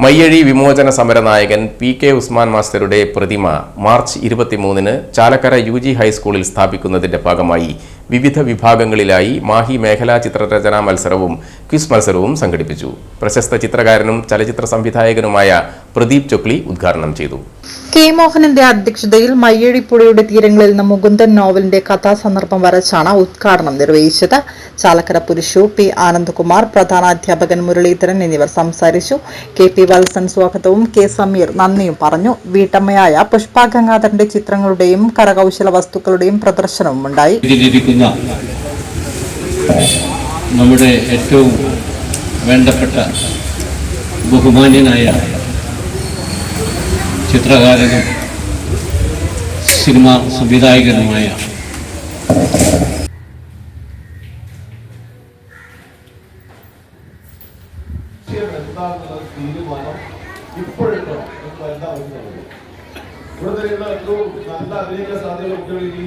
മയ്യഴി വിമോചന സമരനായകൻ P K Usman മാസ്റ്ററുടെ പ്രതിമ മാർച്ച് ഇരുപത്തിമൂന്നിന് ചാലക്കര യു ജി ഹൈസ്കൂളിൽ സ്ഥാപിക്കുന്നതിന്റെ ഭാഗമായി വിവിധ വിഭാഗങ്ങളിലായി മാഹി മേഖലാ ചിത്രരചനാ മത്സരവും ക്വിസ് മത്സരവും സംഘടിപ്പിച്ചു. പ്രശസ്ത ചിത്രകാരനും ചലച്ചിത്ര സംവിധായകനുമായ പ്രദീപ് ചൊക്ലി ഉദ്ഘാടനം ചെയ്തു. കെ മോഹനന്റെ അധ്യക്ഷതയിൽ മയ്യഴിപ്പുഴയുടെ തീരങ്ങളിൽ നിന്ന് മുകുന്ദൻ നോവലിന്റെ കഥാസന്ദർഭം വരച്ചാണ് ഉദ്ഘാടനം നിർവഹിച്ചത്. ചാലക്കര പുരുഷു പി ആനന്ദകുമാർ പ്രധാനാധ്യാപകൻ മുരളീധരൻ എന്നിവർ സംസാരിച്ചു. കെ പി വത്സൻ സ്വാഗതവും കെ സമീർ നന്ദിയും പറഞ്ഞു. വീട്ടമ്മയായ പുഷ്പ ഗംഗാധരന്റെ ചിത്രങ്ങളുടെയും കരകൗശല വസ്തുക്കളുടെയും പ്രദർശനവും ഉണ്ടായി ഇതിലിരിക്കുന്ന നമ്മുടെ ഏറ്റവും വേണ്ടപ്പെട്ട ബഹുമാന്യനായ ചിത്രകാരനും സിനിമ സംവിധായകനുമായ തീരുമാനം എന്താ വരുന്നത് ഇവിടെ തന്നെയുള്ള ഏറ്റവും നല്ല അധിക സാധ്യത കുട്ടികൾ ഈ